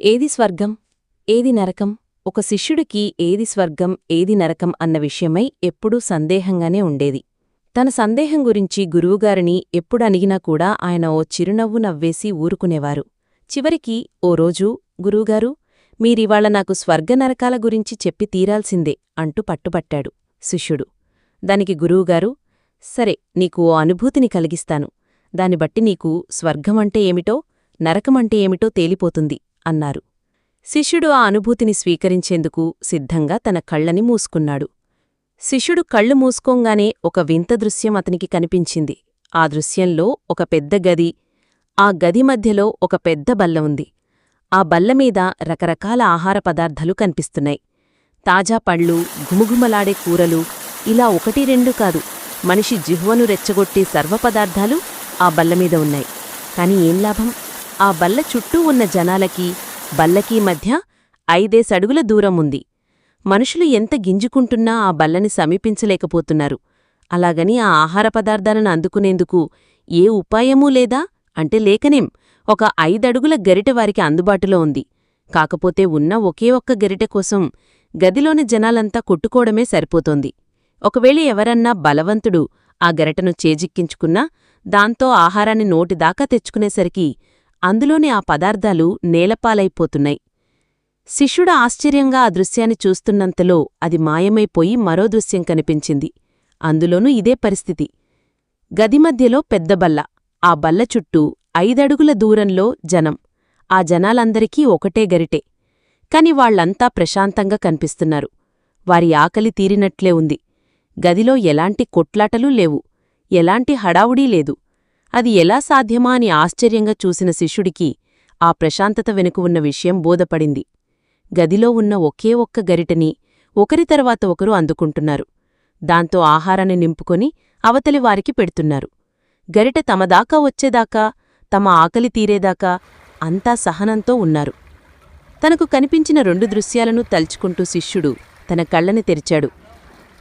ఏది స్వర్గం ఏది నరకం? ఒక శిష్యుడికి ఏది స్వర్గం ఏది నరకం అన్న విషయమై ఎప్పుడూ సందేహంగానే ఉండేది. తన సందేహం గురించి గురువుగారిని ఎప్పుడు కూడా ఆయన ఓ చిరునవ్వు నవ్వేసి ఊరుకునేవారు. చివరికి ఓ రోజు గురువుగారు మీరివాళ నాకు స్వర్గ నరకాల గురించి చెప్పి తీరాల్సిందే అంటూ పట్టుపట్టాడు శిష్యుడు. దానికి గురువుగారు సరే నీకు ఓ అనుభూతిని కలిగిస్తాను. దాన్ని బట్టి నీకు స్వర్గమంటే ఏమిటో నరకమంటే ఏమిటో తేలిపోతుంది. అన్నారు. శిష్యుడు ఆ అనుభూతిని స్వీకరించేందుకు సిద్ధంగా తన కళ్ళని మూసుకున్నాడు. శిష్యుడు కళ్ళు మూసుకోంగానే ఒక వింత దృశ్యం అతనికి కనిపించింది. ఆ దృశ్యంలో ఒక పెద్ద గది ఆ గది మధ్యలో ఒక పెద్ద బల్ల ఉంది. ఆ బల్లమీద రకరకాల ఆహార పదార్థాలు కనిపిస్తున్నాయి. తాజా పళ్ళు ఘుమఘుమలాడే కూరలు ఇలా ఒకటి రెండు కాదు మనిషి జిహ్వను రెచ్చగొట్టే సర్వపదార్థాలు ఆ బల్లమీద ఉన్నాయి. కాని ఏం లాభం? ఆ బల్ల చుట్టూ ఉన్న జనాలకి బల్లకీ మధ్య ఐదేసడుగుల దూరం ఉంది మనుషులు ఎంత గింజుకుంటున్నా ఆ బల్లని సమీపించలేకపోతున్నారు. అలాగని ఆ ఆహార పదార్థాలను అందుకునేందుకు ఏ ఉపాయమూ లేదా? అంటే లేకనేం ఒక ఐదడుగుల గరిటె వారికి అందుబాటులో ఉంది. కాకపోతే ఉన్న ఒకే ఒక్క గరిటె కోసం గదిలోని జనాలంతా కొట్టుకోవడమే సరిపోతోంది. ఒకవేళ ఎవరన్నా బలవంతుడు ఆ గరిటను చేజిక్కించుకున్నా దాంతో ఆహారాన్ని నోటిదాకా తెచ్చుకునేసరికి అందులోని ఆ పదార్థాలు నేలపాలైపోతున్నాయి. శిష్యుడు ఆశ్చర్యంగా ఆ దృశ్యాన్ని చూస్తున్నంతలో అది మాయమైపోయి మరో దృశ్యం కనిపించింది. అందులోనూ ఇదే పరిస్థితి. గది మధ్యలో పెద్ద బల్ల. ఆ బల్ల చుట్టూ ఐదడుగుల దూరంలో జనం. ఆ జనాలందరికీ ఒకటే గరిటే. కాని వాళ్ళంతా ప్రశాంతంగా కనిపిస్తున్నారు. వారి ఆకలి తీరినట్లే ఉంది. గదిలో ఎలాంటి కొట్లాటలూ లేవు. ఎలాంటి హడావుడీ లేదు. అది ఎలా సాధ్యమా అని ఆశ్చర్యంగా చూసిన శిష్యుడికి ఆ ప్రశాంతత వెనుక ఉన్న విషయం బోధపడింది. గదిలో ఉన్న ఒకే ఒక్క గరిటని ఒకరి తర్వాత ఒకరు అందుకుంటున్నారు. దాంతో ఆహారాన్ని నింపుకొని అవతలి వారికి పెడుతున్నారు. గరిట తమదాకా వచ్చేదాకా తమ ఆకలి తీరేదాకా అంతా సహనంతో ఉన్నారు. తనకు కనిపించిన రెండు దృశ్యాలను తలుచుకుంటూ శిష్యుడు తన కళ్ళని తెరిచాడు.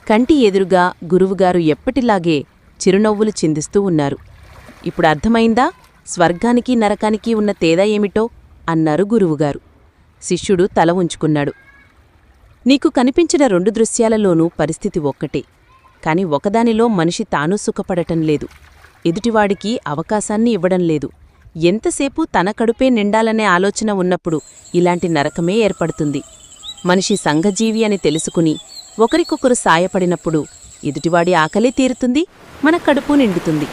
కంటి ఎదురుగా గురువుగారు ఎప్పటిలాగే చిరునవ్వులు చిందిస్తూ ఉన్నారు. ఇప్పుడు అర్థమైందా? స్వర్గానికి నరకానికి ఉన్న తేడా ఏమిటో? అన్నారు గురువుగారు. శిష్యుడు తల ఉంచుకున్నాడు. నీకు కనిపించిన రెండు దృశ్యాలలోనూ పరిస్థితి ఒక్కటే. కాని ఒకదానిలో మనిషి తాను సుఖపడటం లేదు. ఎదుటివాడికి అవకాశాన్ని ఇవ్వడం లేదు. ఎంతసేపు తన కడుపే నిండాలనే ఆలోచన ఉన్నప్పుడు ఇలాంటి నరకమే ఏర్పడుతుంది. మనిషి సంఘజీవి అని తెలుసుకుని ఒకరికొకరు సాయపడినప్పుడు ఎదుటివాడి ఆకలి తీరుతుంది మన కడుపు నిండుతుంది.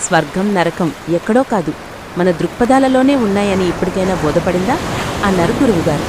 స్వర్గం నరకం ఎక్కడో కాదు. మన దృక్పథాలలోనే ఉన్నాయని ఇప్పటికైనా బోధపడిందా? అన్నారు గురువుగారు.